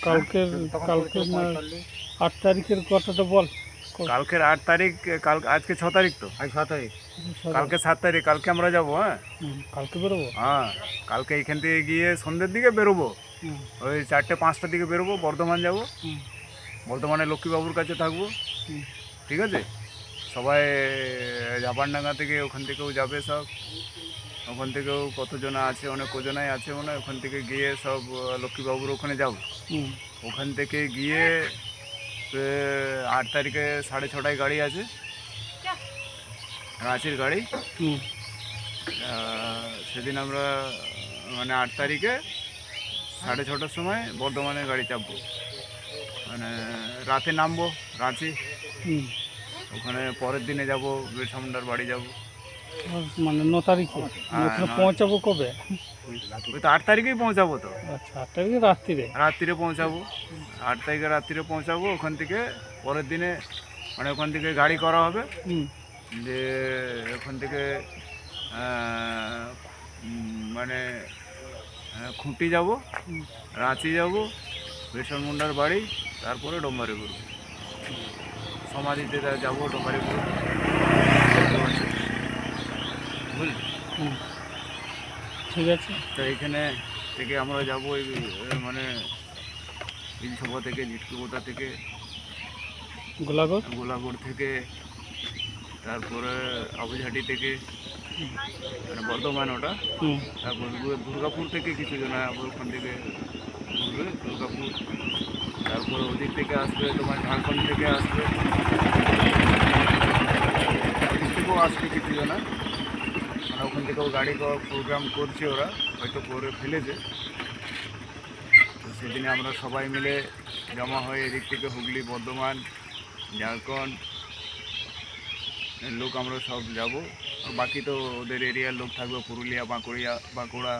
কালকে। আট তারিখের কথাটা বল। কালকের আট তারিখ কাল আজকে ছ তারিখ তো। আজ ছ তারিখ। কালকে সাত তারিখ কালকে আমরা যাব হ্যাঁ? কালকে বেরোবো? হ্যাঁ কালকে এখান থেকে গিয়ে সন্ধ্যের দিকে বেরোবো। ওই চারটে পাঁচটার দিকে বেরোবো বর্ধমান যাব। বর্ধমানে লক্ষ্মীবাবুর কাছে থাকব। ঠিক আছে? সবাই জাপানডাঙ্গা থেকে ওখান থেকেও যাবে সব। ওখান থেকেও কতজন আছে অনেক কজনাই আছে মনে হয় ওখান থেকে গিয়ে সব লক্ষ্মীবাবুর ওখানে যাব। ওখান থেকে গিয়ে আট তারিখে সাড়ে ছটায় গাড়ি আছে। রাঁচির গাড়ি। সেদিন আমরা মানে আট তারিখে সাড়ে ছটার সময় বর্ধমানে গাড়ি চাপবো। মানে রাতে নামবো রাঁচি। ওখানে পরের দিনে যাব বিরসা মুন্ডার বাড়ি যাব। মানে ন তারিখে। হ্যাঁ, পৌঁছাবো কবে? ওই তো আট তারিখেই পৌঁছাবো তো। আচ্ছা আট তারিখে রাত্রিরে? রাত্রিরে পৌঁছাবো। আট তারিখে রাত্রিরে পৌঁছাবো ওখান থেকে পরের দিনে মানে ওখান থেকে গাড়ি করা হবে। যে ওখান থেকে মানে খুঁটি যাব রাঁচি যাব বিরসা মুন্ডার বাড়ি তারপরে ডোম্বারিপুর সমাধিতে যাব ডোম্বারিপুর বুঝলি। ঠিক আছে। তো এখানে থেকে আমরা যাব ওই মানে বিলসভা থেকে জিটকুবোতা থেকে। গোলাঘর? গোলাগড় থেকে তারপরে আবুঝাটি থেকে মানে বর্ধমান ওটা। তারপর দুর্গাপুর থেকে কিছু জন ওখান থেকে ঘুরবে দুর্গাপুর। তারপরে ওদিক থেকে আসবে তোমার ঝাড়খণ্ড থেকে আসবে ওদিক থেকেও আসবে কিছু জন মানে ওখান থেকেও গাড়ি প্রোগ্রাম করছে ওরা হয়তো করে ফেলেছে। তো সেদিনে আমরা সবাই মিলে জমা হয়ে এদিক থেকে হুগলি বর্ধমান ঝাড়খণ্ড লোক আমরা সব যাব। বাকি তো ওদের এরিয়ার লোক থাকবে পুরুলিয়া বাঁকুড়িয়া বাঁকুড়া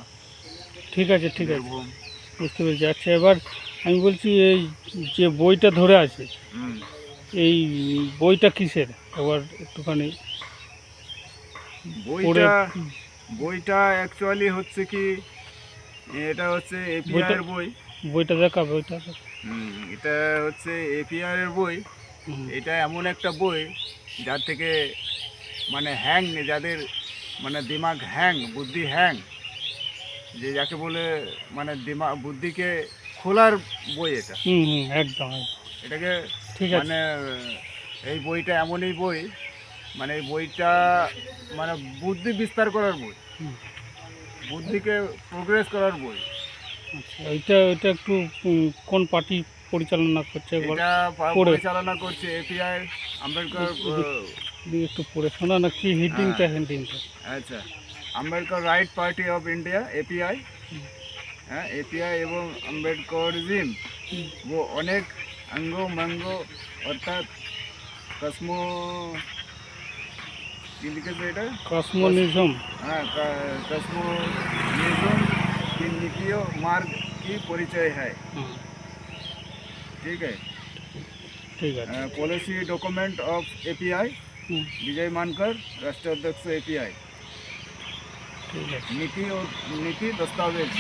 ঠিক আছে ঠিক আছে। বুঝতে পেরেছি। আচ্ছা এবার আমি বলছি এই যে বইটা ধরে আছে। এই বইটা কিসের? এবার একটুখানি বইটা বইটা অ্যাকচুয়ালি হচ্ছে কি এটা হচ্ছে এপিআর এর বই। বইটা দেখা বইটা হুম, এটা হচ্ছে এপিআর এর বই। এটা এমন একটা বই যার থেকে মানে হ্যাং যাদের মানে দিমাগ হ্যাং বুদ্ধি হ্যাং যে যাকে বলে মানে দিমাগ বুদ্ধিকে খোলার বই এটা। হুম একদম একদম। এটাকে ঠিক আছে। মানে এই বইটা এমনই বই মানে বইটা মানে বুদ্ধি বিস্তার করার বই। বুদ্ধিকে প্রোগ্রেস করার বই। আচ্ছা ওইটা ওইটা একটু কোন পার্টি পরিচালনা করছে এটা। পরিচালনা করছে এপিআই আম্বেদকর একটু পড়ে শোনা না কি হিডিংটা হেডিংটা আচ্ছা Ambedkarite party of India API হ্যাঁ এপিআই এবং আম্বেদকরিজম ও অনেক অঙ্গ মঙ্গ অর্থাৎ কসমো हाँ, कस्मोनिज्म मार्ग की परिचय है। हाँ। ठीक है? ठीक है। Policy document of API Vijay Mankar राष्ट्रीय अध्यक्ष एपीआई नीति और नीति दस्तावेज़।